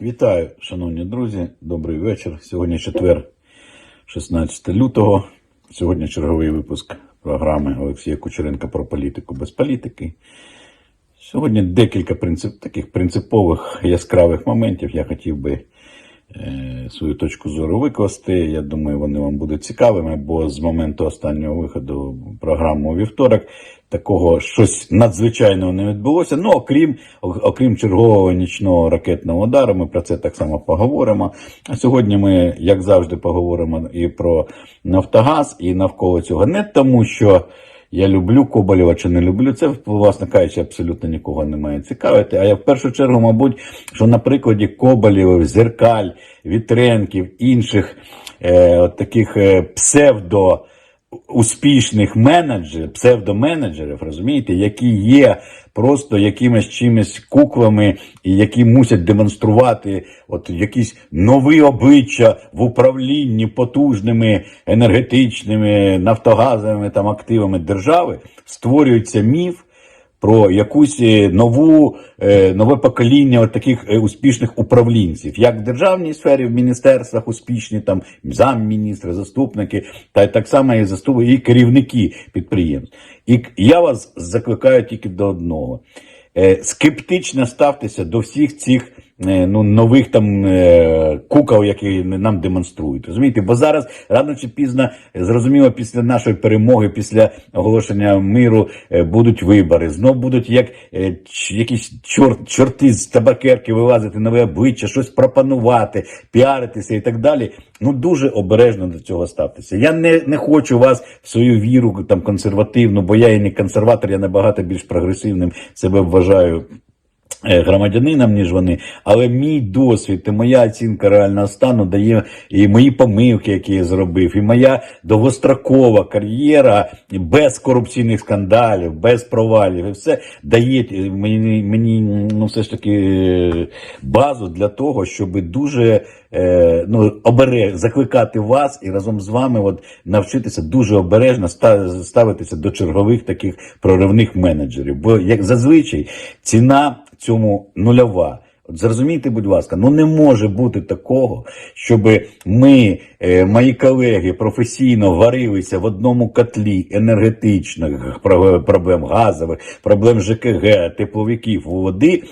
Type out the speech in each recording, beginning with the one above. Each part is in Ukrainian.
Вітаю, шановні друзі, добрий вечір. Сьогодні четвер, 16 лютого. Сьогодні черговий випуск програми Олексія Кучеренка про політику без політики. Сьогодні декілька принцип, таких принципових яскравих моментів. Я хотів би свою точку зору викласти. Я думаю, вони вам будуть цікавими, бо з моменту останнього виходу програми у вівторок такого щось надзвичайного не відбулося. Ну, окрім, окрім чергового нічного ракетного удару, ми про це так само поговоримо. А сьогодні ми, як завжди, поговоримо і про Нафтогаз, і навколо цього. Не тому, що. Я люблю Коболєва чи не люблю. Це, власне кажучи, абсолютно нікого не має цікавити. А я в першу чергу, мабуть, що на прикладі Коболєвих, Зеркаль, Вітренків, інших е, от таких е, псевдо. Успішних менеджерів, псевдоменеджерів, розумієте, які є просто якимись чимось куклами, які мусять демонструвати от якісь нові обличчя в управлінні потужними енергетичними нафтогазовими там активами держави, створюється міф про якусь е, нову, е, нове покоління таких е, успішних управлінців, як в державній сфері, в міністерствах успішні, там замміністри, заступники, та так само і заступники, і керівники підприємств. І я вас закликаю тільки до одного. Скептично ставтеся до всіх цих ну, нових там е, кукол, які нам демонструють. Розумієте? Бо зараз рано чи пізно, е, зрозуміло, після нашої перемоги, після оголошення миру е, будуть вибори. Знов будуть як е, якісь чорт, чорти з табакерки вилазити нове обличчя, щось пропонувати, піаритися і так далі. Ну дуже обережно до цього ставтеся. Я не, не хочу вас в свою віру там консервативну, бо я і не консерватор, я набагато більш прогресивним себе вважаю е, громадянином, ніж вони. Але мій досвід і моя оцінка реального стану дає і мої помилки, які я зробив, і моя довгострокова кар'єра без корупційних скандалів, без провалів, і все дає е, мені, мені ну, все ж таки е, базу для того, щоб дуже е, ну, обереж, закликати вас і разом з вами от, навчитися дуже обережно ставитися до чергових таких проривних менеджерів. Бо як зазвичай ціна цьому нульова. От зрозумійте, будь ласка, ну не може бути такого, щоб ми, е, мої колеги, професійно варилися в одному котлі енергетичних проблем газових, проблем ЖКГ, тепловиків, води,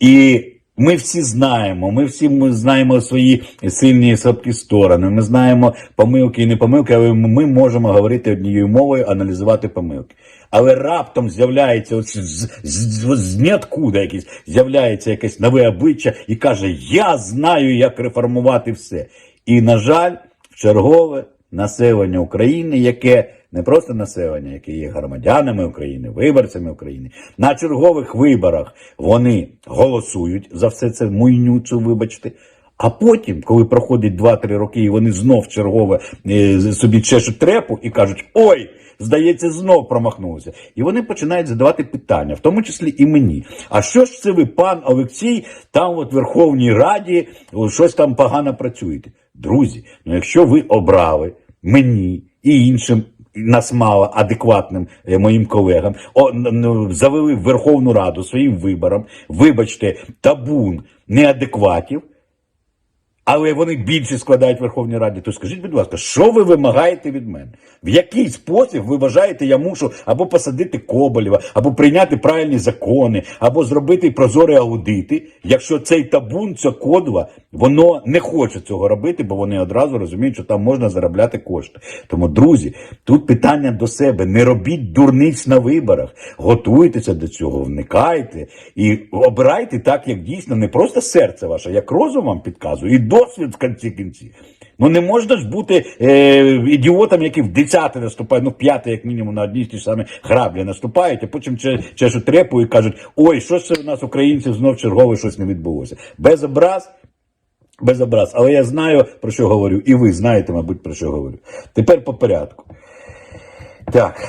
і ми всі знаємо, ми всі ми знаємо свої сильні і слабкі сторони. Ми знаємо помилки і не помилки, але ми можемо говорити однією мовою, аналізувати помилки. Але раптом з'являється з, з, з, з ніоткуда якесь з'являється якесь нове обличчя і каже: Я знаю, як реформувати все. І, на жаль, чергове населення України, яке не просто населення, яке є громадянами України, виборцями України, на чергових виборах вони голосують за все це муйню цю, вибачте. А потім, коли проходить 2-3 роки, і вони знов чергове е, собі чешуть трепу і кажуть: ой, здається, знов промахнулися. І вони починають задавати питання, в тому числі і мені. А що ж це ви, пан Олексій, там от в Верховній Раді щось там погано працюєте? Друзі, ну якщо ви обрали мені і іншим. Нас мало адекватним е, моїм колегам, о, завели в Верховну Раду своїм виборам, вибачте, табун неадекватів, але вони більше складають в Верховній Раді. То скажіть, будь ласка, що ви вимагаєте від мене? В який спосіб ви вважаєте, я мушу або посадити Коболєва, або прийняти правильні закони, або зробити прозорі аудити, якщо цей табун, ця кодва, воно не хоче цього робити, бо вони одразу розуміють, що там можна заробляти кошти. Тому, друзі, тут питання до себе: не робіть дурниць на виборах, готуйтеся до цього, вникайте і обирайте так, як дійсно не просто серце ваше, як розум вам підказує, досвід в кінці кінці. Ну не можна ж бути е, ідіотом, які в десяте наступають, ну в п'яте, як мінімум, на одні й ті ж самі граблі наступають, а потім че- чешуть трепу і кажуть, ой, що це в нас українців знов чергове щось не відбулося. Без образ. Без образ, але я знаю про що говорю, і ви знаєте, мабуть, про що говорю. Тепер по порядку. Так,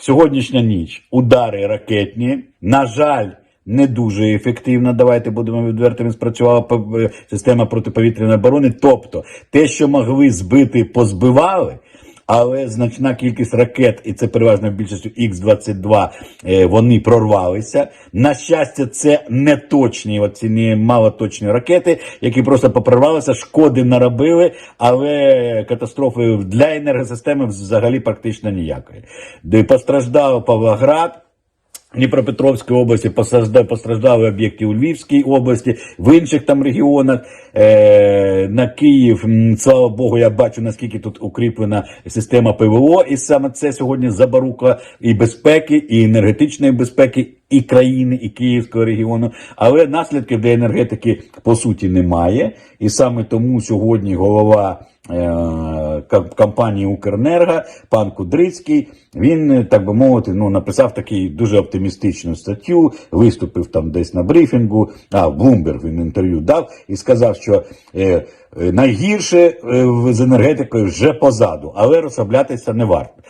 сьогоднішня ніч. Удари ракетні. На жаль, не дуже ефективно. Давайте будемо відвертими. Спрацювала е, система протиповітряної оборони. Тобто, те, що могли збити, позбивали. але значна кількість ракет, і це переважно більшістю Х-22, е, вони прорвалися. На щастя, це не точні, оці не малоточні ракети, які просто попрорвалися, шкоди наробили, але катастрофи для енергосистеми взагалі практично ніякої. Постраждав Павлоград. Дніпропетровській області постраждали об'єкти у Львівській області, в інших там регіонах. Е, на Київ, слава Богу, я бачу, наскільки тут укріплена система ПВО, і саме це сьогодні забарука і безпеки, і енергетичної безпеки, і країни, і Київського регіону. Але наслідків для енергетики по суті немає. І саме тому сьогодні голова. Е, компанії Укренерго, пан Кудрицький, він, е, так би мовити, ну, написав такий дуже оптимістичну статтю, виступив там десь на брифінгу, а в Блумберг він інтерв'ю дав і сказав, що е, е, найгірше з енергетикою вже позаду, але розслаблятися не варто.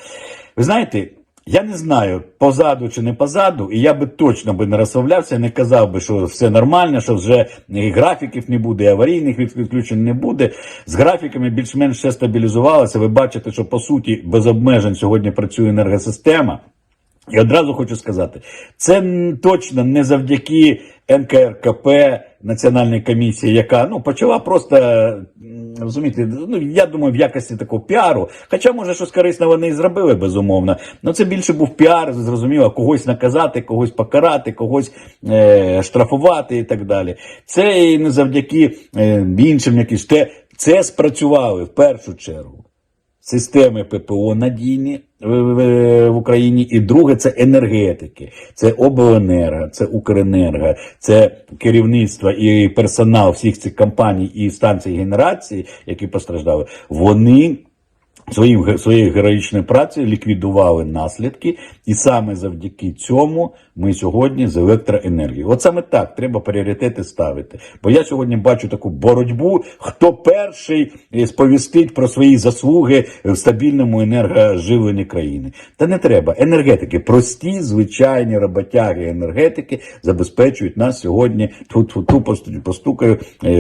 Ви знаєте, я не знаю, позаду чи не позаду, і я би точно би не розслаблявся, не казав би, що все нормально, що вже і графіків не буде, і аварійних відключень не буде. З графіками більш-менш все стабілізувалося. Ви бачите, що по суті без обмежень сьогодні працює енергосистема. І одразу хочу сказати, це точно не завдяки НКРКП, Національній комісії, яка ну почала просто розумієте, ну я думаю, в якості такого піару. Хоча, може, щось корисне вони і зробили, безумовно. Ну це більше був піар, зрозуміло, когось наказати, когось покарати, когось е, штрафувати і так далі. Це і не завдяки е, іншим якісь те. Це спрацювали в першу чергу системи ППО надійні в, в, в Україні, і друге це енергетики, це обленерго, це Укренерго, це керівництво і персонал всіх цих компаній і станцій генерації, які постраждали, вони. Своїм своєю героїчною працею ліквідували наслідки, і саме завдяки цьому ми сьогодні з електроенергією. От саме так треба пріоритети ставити. Бо я сьогодні бачу таку боротьбу, хто перший е, сповістить про свої заслуги в стабільному енергоживленні країни. Та не треба. Енергетики, прості, звичайні роботяги енергетики забезпечують нас сьогодні ту ту постукаю е,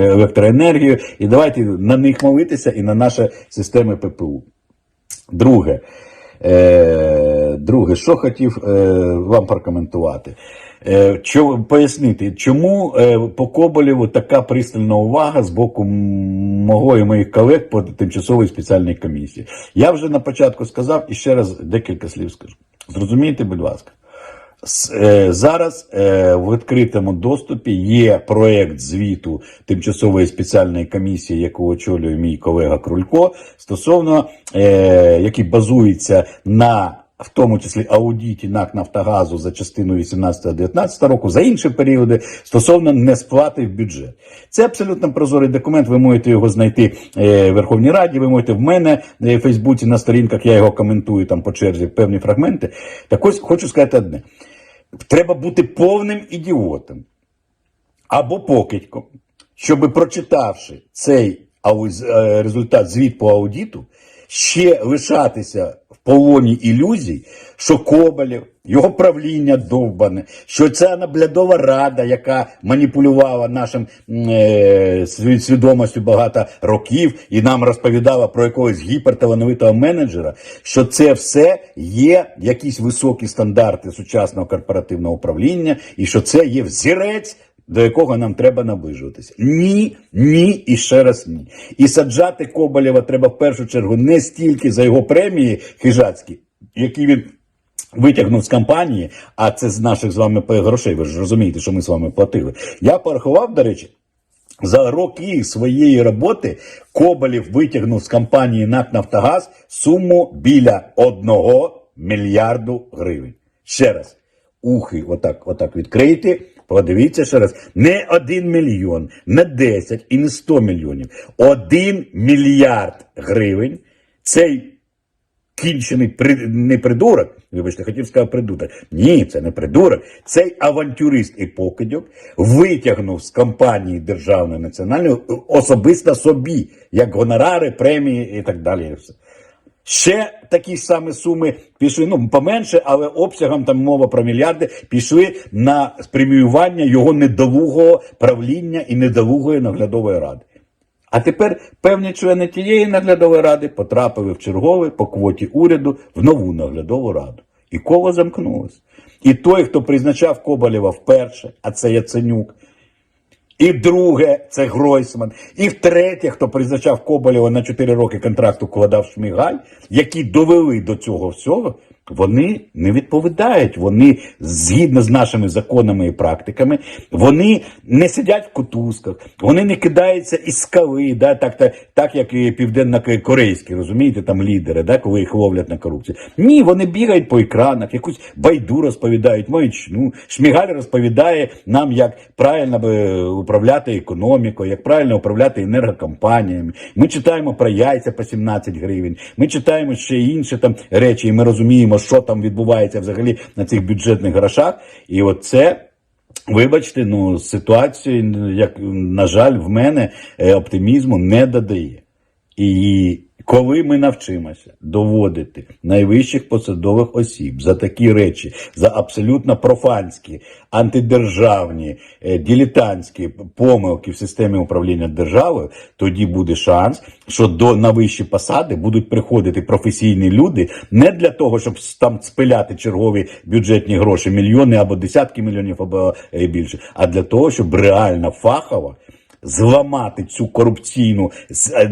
електроенергію. І давайте на них молитися і на наші системи ППУ. Друге, е, друге, що хотів е, вам прокоментувати. Е, чо, пояснити, чому е, по Коболєву така пристальна увага з боку мого і моїх колег по тимчасовій спеціальній комісії. Я вже на початку сказав і ще раз декілька слів скажу. Зрозумійте, будь ласка. Е, Зараз е, в відкритому доступі є проект звіту тимчасової спеціальної комісії, яку очолює мій колега Крулько, стосовно е, який базується на в тому числі аудіті НАК Нафтогазу за частиною 18-19 року, за інші періоди стосовно несплати в бюджет. Це абсолютно прозорий документ. Ви можете його знайти в Верховній Раді. Ви можете в мене в Фейсбуці на сторінках. Я його коментую там по черзі певні фрагменти. Так ось хочу сказати одне: треба бути повним ідіотом або покидьком, щоб прочитавши цей е, результат звіт по аудіту, ще лишатися в полоні ілюзій, що Коболєв, його правління довбане, що ця наглядова рада, яка маніпулювала нашим е, сві- свідомістю багато років і нам розповідала про якогось гіперталановитого менеджера, що це все є якісь високі стандарти сучасного корпоративного управління, і що це є взірець до якого нам треба наближуватися. Ні, ні і ще раз ні. І саджати Коболєва треба в першу чергу не стільки за його премії хижацькі, які він. Витягнув з кампанії, а це з наших з вами грошей. Ви ж розумієте, що ми з вами платили. Я порахував, до речі, за роки своєї роботи Коболєв витягнув з компанії НАК Нафтогаз суму біля одного мільярду гривень. Ще раз, ухи, отак, отак відкрийте. Подивіться ще раз, не один мільйон, не 10 і не 100 мільйонів. Один мільярд гривень цей кінчений при... не придурок, вибачте, хотів сказати придурок. Ні, це не придурок. Цей авантюрист і покидьок витягнув з компанії державної національної особисто собі, як гонорари, премії і так далі. все. Ще такі самі суми пішли, ну поменше, але обсягом там мова про мільярди пішли на преміювання його недолугого правління і недолугої наглядової ради. А тепер певні члени тієї наглядової ради потрапили в чергове по квоті уряду в нову наглядову раду. І коло замкнулось. І той, хто призначав Коболєва вперше, а це Яценюк, і друге, це Гройсман. І втретє, хто призначав Коболєва на 4 роки контракту вкладав Шмігаль, які довели до цього всього, вони не відповідають. Вони згідно з нашими законами і практиками, вони не сидять в кутузках, вони не кидаються із скали, да, так, так, так як і південно-корейські, розумієте, там лідери, да, коли їх ловлять на корупцію. Ні, вони бігають по екранах, якусь байду розповідають, маячну. Шмігаль розповідає нам, як правильно управляти економікою, як правильно управляти енергокомпаніями. Ми читаємо про яйця по 17 гривень. Ми читаємо ще інші там речі, і ми розуміємо, що там відбувається взагалі на цих бюджетних грошах. І от це. Вибачте, ну ситуацію, як на жаль, в мене е, оптимізму не додає. І коли ми навчимося доводити найвищих посадових осіб за такі речі, за абсолютно профанські, антидержавні, е, дилетантські помилки в системі управління державою, тоді буде шанс, що до на вищі посади будуть приходити професійні люди не для того, щоб там спиляти чергові бюджетні гроші, мільйони або десятки мільйонів або е, більше, а для того, щоб реально фахово зламати цю корупційну е,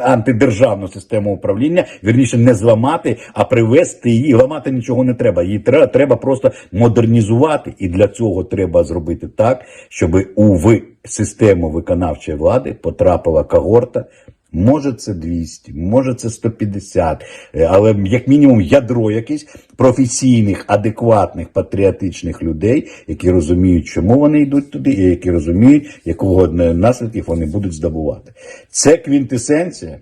антидержавну систему управління, вірніше не зламати, а привести її. Ламати нічого не треба. Її треба, треба просто модернізувати. І для цього треба зробити так, щоб у в систему виконавчої влади потрапила когорта. Може це 200, може це 150, е, але як мінімум ядро якесь професійних, адекватних, патріотичних людей, які розуміють, чому вони йдуть туди, і які розуміють, якого наслідків вони будуть здобувати. Це квінтесенція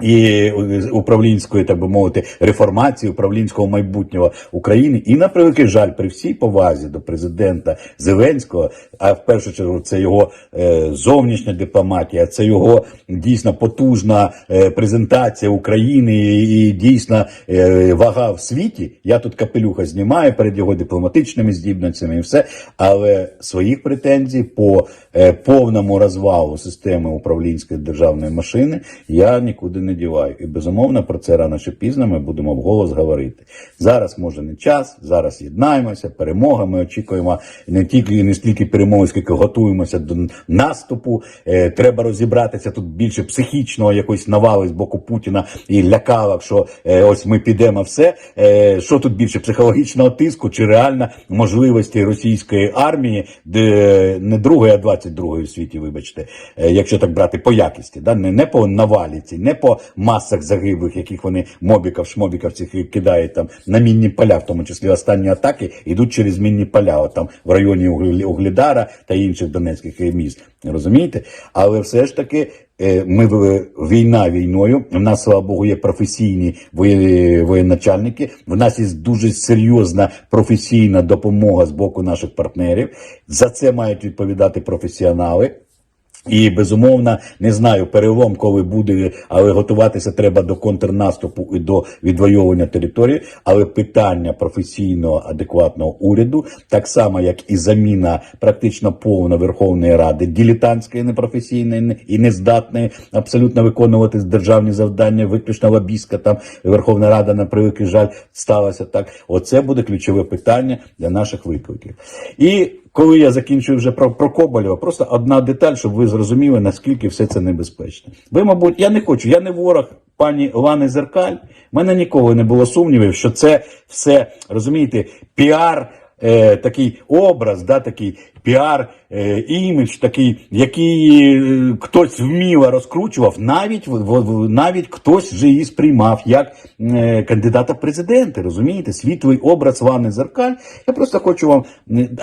і управлінської, так би мовити, реформації управлінського майбутнього України. І на превеликий жаль, при всій повазі до президента Зеленського, а в першу чергу це його е, зовнішня дипломатія, це його дійсно потужна е, презентація України і, і дійсно е, вага в світі. Я тут капелюха знімаю перед його дипломатичними здібностями і все, але своїх претензій по е, повному розвалу системи управлінської державної машини я нікуди не діваю. І безумовно про це рано чи пізно ми будемо вголос говорити. Зараз може не час, зараз єднаємося, перемога. Ми очікуємо не тільки не стільки перемоги, скільки готуємося до наступу. Е, треба розібратися тут більше психічного якоїсь навали з боку Путіна і лякалок, що е, ось ми підемо все. Е, що тут більше психологічного тиску чи реально можливості російської армії, де не другої, а 22-ї в світі, вибачте, е, якщо так брати по якісті, да? не, не по наваліці, не по масах загиблих, яких вони мобіків, шмобіків цих кидають там на мінні поля, в тому числі останні атаки йдуть через мінні поля, от там в районі Углі- Угледара та інших донецьких міст. Розумієте? Але все ж таки. е, Ми війна війною. У нас, слава Богу, є професійні воєначальники. В нас є дуже серйозна професійна допомога з боку наших партнерів. За це мають відповідати професіонали. І безумовно, не знаю, перелом, коли буде, але готуватися треба до контрнаступу і до відвоювання території. Але питання професійного адекватного уряду, так само як і заміна практично повна Верховної Ради, дилетантської, непрофесійної і нездатної абсолютно виконувати державні завдання, виключно лобістська там Верховна Рада на превеликий жаль сталося так. Оце буде ключове питання для наших викликів. І коли я закінчую вже про, про Коболєва, просто одна деталь, щоб ви зрозуміли, наскільки все це небезпечно. Ви, мабуть, я не хочу, я не ворог пані Лани Зеркаль. У мене ніколи не було сумнівів, що це все, розумієте, піар. Е, такий образ, да, такий піар, е, імідж, такий, який е, хтось вміло розкручував, навіть в- навіть хтось вже її сприймав як е, кандидата в президенти. Розумієте, світлий образ Вани Зеркаль. Я просто хочу вам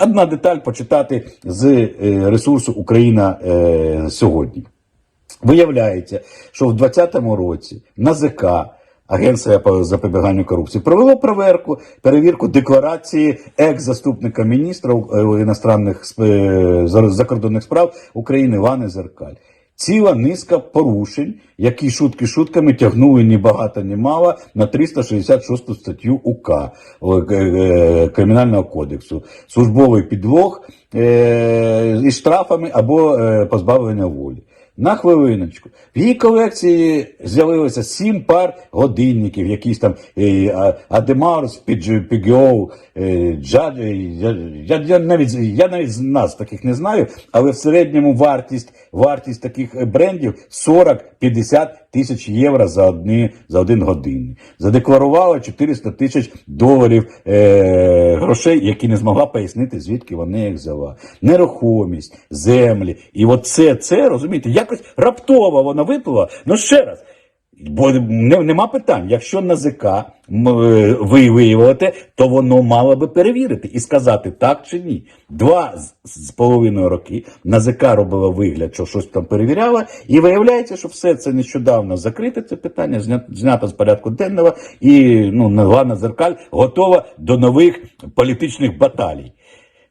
одна деталь почитати з е, ресурсу Україна е, сьогодні. Виявляється, що в 2020 році НАЗК, Агенція по запобіганню корупції, провело проверку, перевірку декларації екс-заступника міністра е, іностранних сп- закордонних справ України Лани Зеркаль. Ціла низка порушень, які шутки шутками тягнули ні багато, ні мало на 366 статтю УК е, е, Кримінального кодексу. Службовий підлог е, із штрафами або е, позбавлення волі. На хвилиночку. В її колекції з'явилося сім пар годинників, якісь там е, Адемарс, Пігіоу, е, Джад. е, Я, навіть, я навіть з нас таких не знаю, але в середньому вартість, вартість таких брендів 40-50 тисяч євро за, одні, за один годинник. Задекларувала 400 тисяч доларів е, грошей, які не змогла пояснити, звідки вони їх взяла. Нерухомість, землі. І от це, це, розумієте, якось раптово вона виплила. Ну ще раз. Бо не, нема питань. Якщо НАЗК е, ви виявите, то воно мало би перевірити і сказати так чи ні. Два з, половиною роки НАЗК робила вигляд, що щось там перевіряла, і виявляється, що все це нещодавно закрите, це питання знято, з порядку денного, і ну, нова Назеркаль готова до нових політичних баталій.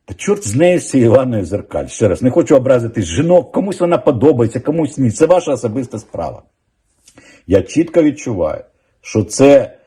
Та чорт з нею з Іваною Зеркаль. Ще раз, не хочу образити жінок, комусь вона подобається, комусь ні. Це ваша особиста справа. Я чітко відчуваю, що це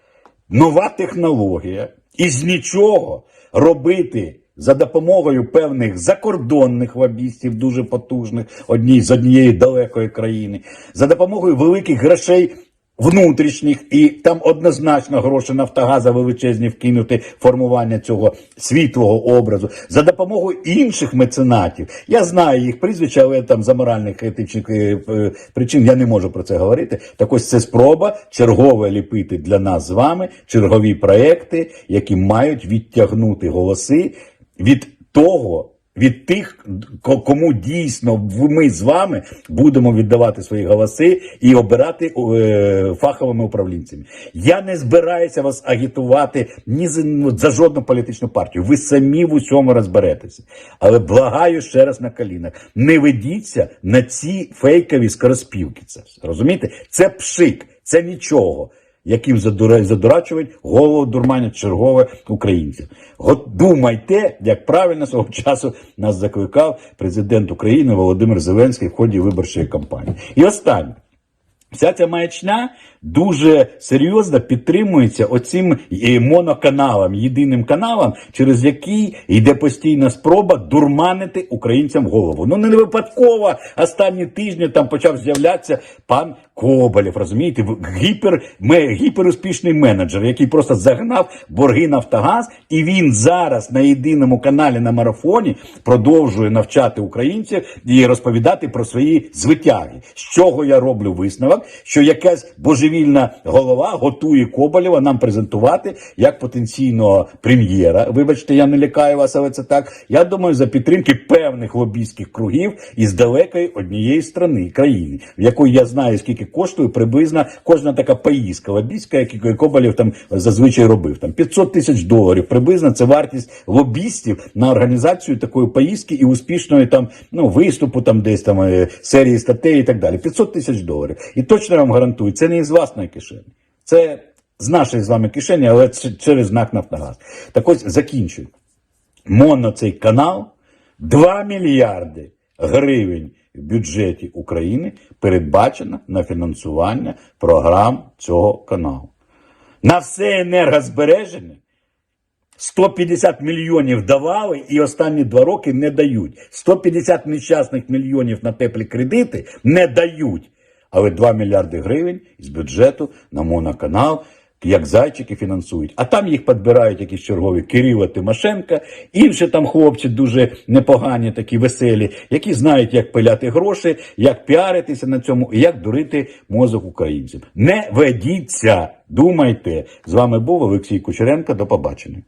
нова технологія, і з нічого робити за допомогою певних закордонних лобістів, дуже потужних, одні з однієї далекої країни, за допомогою великих грошей. Внутрішніх і там однозначно гроші Нафтогаза величезні вкинути формування цього світлого образу за допомогою інших меценатів. Я знаю їх прізвища, але там за моральних етичних е, е, причин я не можу про це говорити. Так ось це спроба чергове ліпити для нас з вами чергові проекти, які мають відтягнути голоси від того. Від тих, ко- кому дійсно ми з вами будемо віддавати свої голоси і обирати е, фаховими управлінцями. Я не збираюся вас агітувати ні за, ну, за жодну політичну партію. Ви самі в усьому розберетеся. Але благаю ще раз на колінах. Не ведіться на ці фейкові скороспівки. Це розумієте? Це пшик, це нічого яким задура- задурачують голову дурмання чергове українців. От думайте, як правильно свого часу нас закликав президент України Володимир Зеленський в ході виборчої кампанії. І останнє. Вся ця маячня дуже серйозно підтримується оцим е, моноканалом, єдиним каналом, через який йде постійна спроба дурманити українцям голову. Ну не випадково останні тижні там почав з'являтися пан Коболєв, розумієте, гіпер, гіперуспішний менеджер, який просто загнав борги Нафтогаз, і він зараз на єдиному каналі на марафоні продовжує навчати українців і розповідати про свої звитяги. З чого я роблю висновок, що якась божевільна голова готує Коболєва нам презентувати як потенційного прем'єра. Вибачте, я не лякаю вас, але це так. Я думаю, за підтримки певних лобійських кругів із далекої однієї страни країни, в якої я знаю, скільки коштує приблизно кожна така поїздка лобійська, яку Коболєв там зазвичай робив. Там 500 тисяч доларів приблизно це вартість лобістів на організацію такої поїздки і успішної там ну виступу, там десь там е, серії статей і так далі. 500 тисяч доларів. І точно я вам гарантую, це не із власної кишені. Це з нашої з вами кишені, але через знак Нафтогаз. Так ось закінчую. Моно цей канал 2 мільярди гривень в бюджеті України передбачено на фінансування програм цього каналу. На все енергозбереження 150 мільйонів давали і останні два роки не дають. 150 нещасних мільйонів на теплі кредити не дають. Але 2 мільярди гривень з бюджету на моноканал, як зайчики фінансують. А там їх підбирають якісь чергові Кирила Тимошенка, інші там хлопці дуже непогані, такі веселі, які знають, як пиляти гроші, як піаритися на цьому і як дурити мозок українцям. Не ведіться, думайте. З вами був Олексій Кучеренко. До побачення.